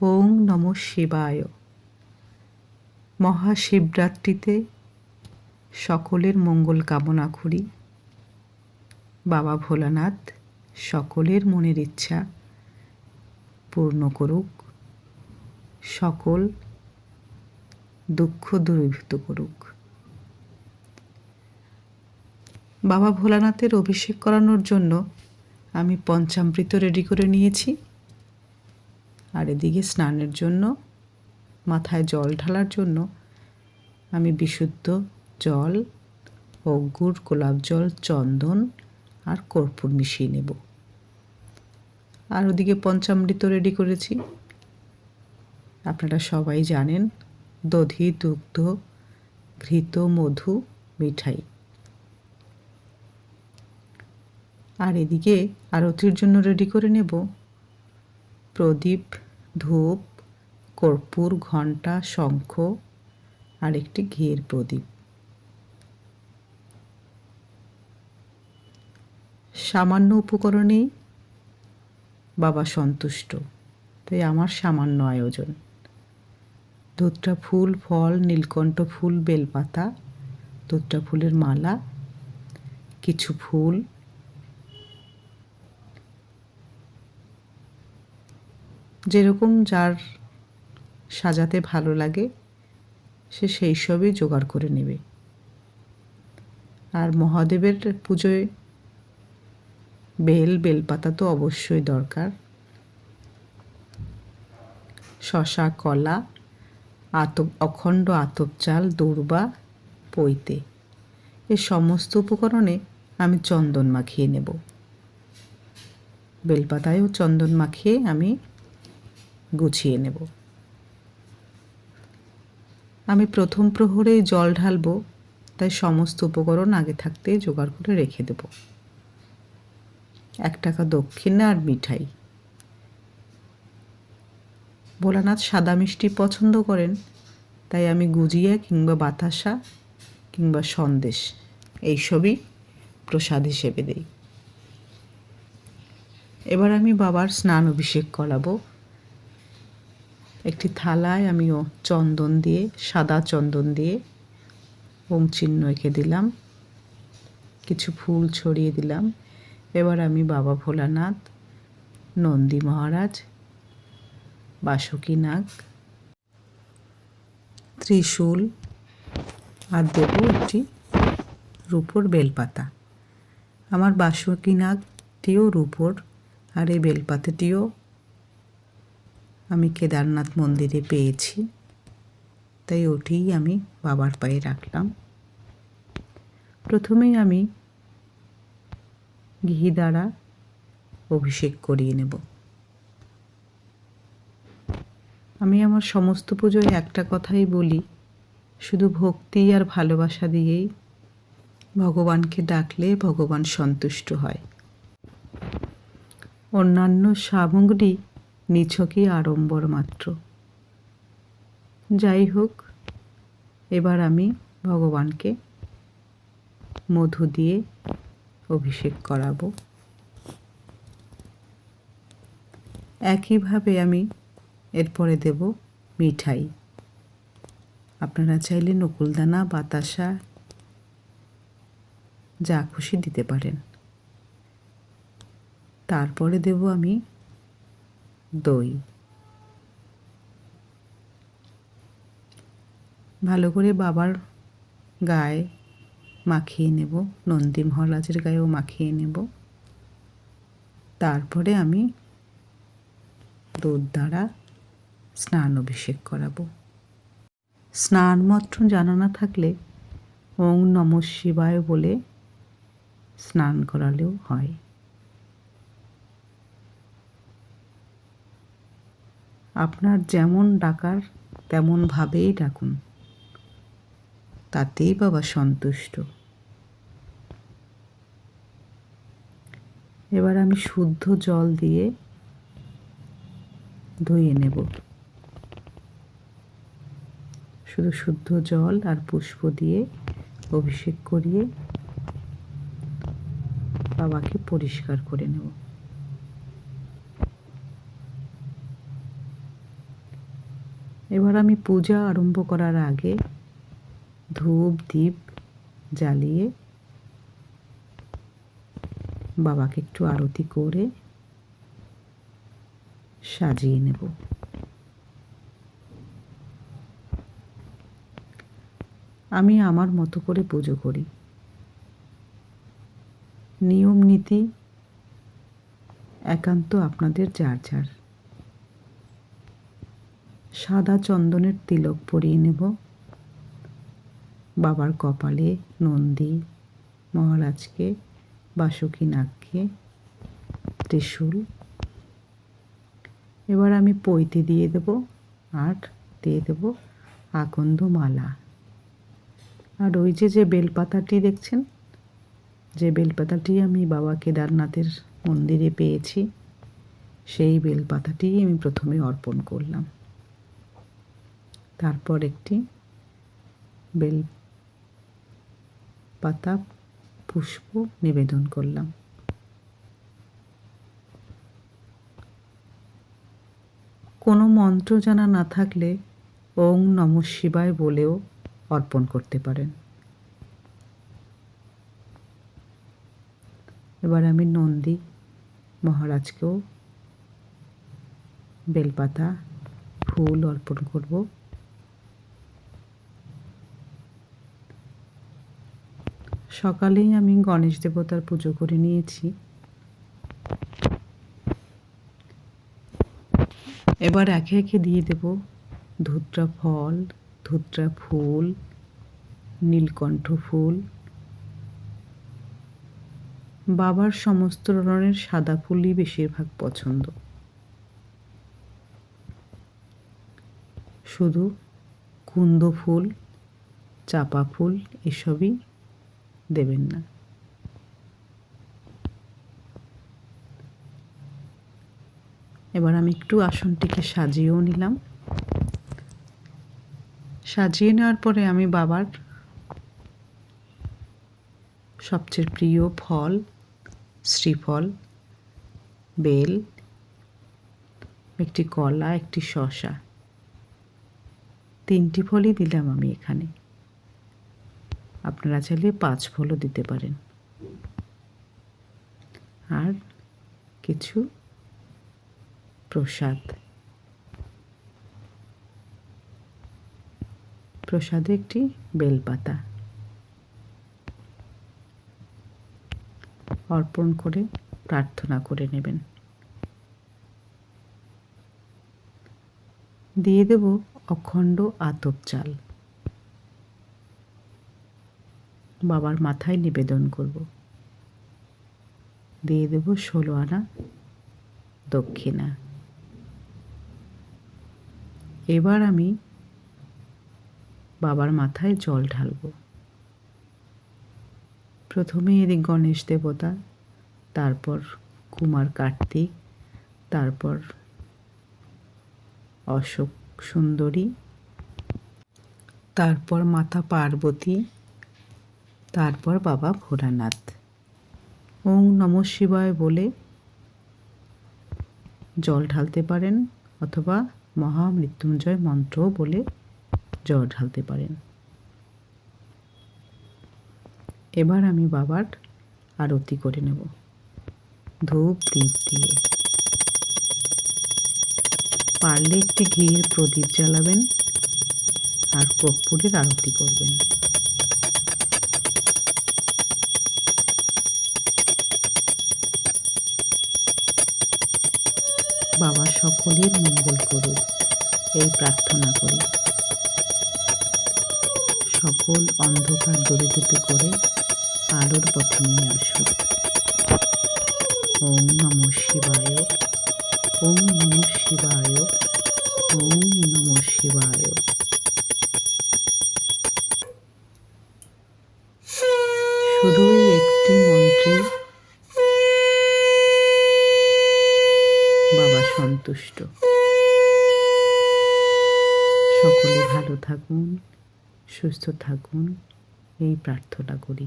ওং নম শিবায়। মহাশিবরাত্রিতে সকলের মঙ্গল কামনা করি। বাবা ভোলানাথ, সকলের মনের ইচ্ছা পূর্ণ করুক। সকল দুঃখ দূরীভূত করুক। বাবা ভোলানাথের অভিষেক করানোর জন্য আমি পঞ্চামৃত রেডি করে নিয়েছি। আর এদিকে স্নানের জন্য, মাথায় জল ঢালার জন্য আমি বিশুদ্ধ জল অগ্গুর গোলাপ জল, চন্দন আর কর্পূর মিশিয়ে নেব। আর ওদিকে পঞ্চামৃত রেডি করেছি। আপনারা সবাই জানেন, দধি, দুগ্ধ, ঘৃত, মধু, মিঠাই। আর এদিকে আরতির জন্য রেডি করে নেব প্রদীপ ধূপ, কর্পূর, ঘণ্টা, শঙ্খ আর একটি ঘিয়ের প্রদীপ। সামান্য উপকরণেই বাবা সন্তুষ্ট। তাই আমার সামান্য আয়োজন। ধুতরা ফুল, ফল, নীলকণ্ঠ ফুল, বেলপাতা ধুতরা ফুলের মালা, কিছু ফুল যেরকম যার সাজাতে ভালো লাগে, সে সেই সবই জোগাড় করে নেবে। আর মহাদেবের পুজোয় বেল, বেলপাতা তো অবশ্যই দরকার। শশা, কলা, আতপ, অখণ্ড আতপ চাল, দূর্বা, পৈতে, এ সমস্ত উপকরণে আমি চন্দন মাখিয়ে নেব। বেলপাতায়ও চন্দন মাখিয়ে আমি গুছিয়ে নেব। আমি প্রথম প্রহরেই জল ঢালবো, তাই সমস্ত উপকরণ আগে থাকতে জোগাড় করে রেখে দেব। এক টাকা দক্ষিণা আর মিঠাই। ভোলানাথ সাদা মিষ্টি পছন্দ করেন, তাই আমি গুজিয়া কিংবা বাতাসা কিংবা সন্দেশ এইসবই প্রসাদ হিসেবে দেই। এবার আমি বাবার স্নান অভিষেক করাবো। একটি থালায় আমিও চন্দন দিয়ে, সাদা চন্দন দিয়ে ওম চিহ্ন এঁকে দিলাম। কিছু ফুল ছড়িয়ে দিলাম। এবার আমি বাবা ভোলানাথ, নন্দী মহারাজ, বাসুকী নাগ, ত্রিশূল আর দেব একটি রূপোর বেলপাতা। আমার বাসুকী নাগটিও রূপোর আর এই বেলপাতাটিও আমি কেদারনাথ মন্দিরে পেয়েছি। তাই ওটিই আমি বাবার পায়ে রাখলাম। প্রথমেই আমি ঘি দ্বারা অভিষেক করিয়ে নেব। আমি আমার সমস্ত পুজোয় একটা কথাই বলি, শুধু ভক্তি আর ভালোবাসা দিয়েই ভগবানকে ডাকলে ভগবান সন্তুষ্ট হয়। অন্যান্য সামগ্রী নিছকই আড়ম্বর মাত্র। যাই হোক, এবার আমি ভগবানকে মধু দিয়ে অভিষেক করাবো। একইভাবে আমি এরপরে দেব মিঠাই। আপনারা চাইলে নকুলদানা, বাতাসা, যা খুশি দিতে পারেন। তারপরে দেব আমি দই। ভালো করে বাবার গায়ে মাখিয়ে নেব, নন্দী মহারাজের গায়েও মাখিয়ে নেব। তারপরে আমি দুধ দ্বারা স্নান অভিষেক করাবো। স্নান মাত্র জানা না থাকলে ওং নম শিবায় বলে স্নান করালেও হয়। আপনার যেমন ডাকার তেমনভাবেই ডাকুন। তাতেই বাবা সন্তুষ্ট। এবার আমি শুদ্ধ জল দিয়ে ধুয়ে নেব। শুধু শুদ্ধ জল আর পুষ্প দিয়ে অভিষেক করিয়ে বাবাকে পরিষ্কার করে নেব। এবার আমি পূজা আরম্ভ করার আগে ধূপ দ্বীপ জ্বালিয়ে বাবাকে একটু আরতি করে সাজিয়ে নেব। আমি আমার মতো করে পুজো করি। নিয়ম নীতি, একান্ত আপনাদের যার যার। সাদা চন্দনের তিলক পরিয়ে নেব। বাবার কপালে নন্দী, মহারাজকে, বাসুকী নাগকে, ত্রিশূল। এবার আমি পৈতে দিয়ে দেব আর দিয়ে দেব আকন্দ মালা আর ওই যে যে বেলপাতাটি দেখছেন? যে বেলপাতাটি আমি বাবা কেদারনাথের মন্দিরে পেয়েছি, সেই বেলপাতাটি আমি প্রথমে অর্পণ করলাম। তারপর একটি বেল পাতা পুষ্প নিবেদন করলাম। কোনো মন্ত্র জানা না থাকলে ওং নম শিবায় বলেও অর্পণ করতে পারেন। এবার আমি নন্দী মহারাজকেও বেলপাতা ফুল অর্পণ করব। সকালেই আমি গণেশ দেবতার পুজো করে নিয়েছি। এবার একে একে দিয়ে দেব ধুত্রা ফল, ধুত্রা ফুল, নীলকণ্ঠ ফুল। বাবার সমস্ত ধরনের সাদা ফুলই বেশিরভাগ পছন্দ। শুধু কুন্দ ফুল, চাপা ফুল, এসবই দেবেন না। এবার আমি একটু আসনটিকে সাজিয়েও নিলাম। সাজিয়ে নেওয়ার পরে আমি বাবার সবচেয়ে প্রিয় ফল, শ্রীফল, বেল, একটি কলা, একটি শশা তিনটি ফলই দিলাম আমি এখানে। আপনারা চাইলে পাঁচ ফলও দিতে পারেন। আর কিছু প্রসাদ। প্রসাদে একটি বেলপাতা। অর্পণ করে প্রার্থনা করে নেবেন। দিয়ে দেব অখণ্ড আতপ চাল। বাবার মাথায় নিবেদন করব। দিয়ে দেব ষোলো আনা দক্ষিণা। এবার আমি বাবার মাথায় জল ঢালব। প্রথমে এদিক গণেশ দেবতা, তারপর কুমার কার্তিক, তারপর অশোক সুন্দরী, তারপর মাতা পার্বতী তারপর বাবা ভোলানাথ। ওং নম শিবায় বলে জল ঢালতে পারেন অথবা মহামৃত্যুঞ্জয় মন্ত্র বলে জল ঢালতে পারেন। এবার আমি বাবার আরতি করে নেব। ধূপ দ্বীপ দিয়ে। পারলে একটি ঘির প্রদীপ জ্বালাবেন আর কর্পূরের আরতি করবেন বাবা সকলের মঙ্গল করুক, এই প্রার্থনা করি। সকল অন্ধকার দূরীভূত করে আলোর পথে নিয়ে আসুক। ওম নম শিবায়, ওম নম শিবায়, ওম নম শিবায়। শুধুই একটি মন্ত্রে বাবা সন্তুষ্ট। সকলে ভালো থাকুন সুস্থ থাকুন এই প্রার্থনা করি।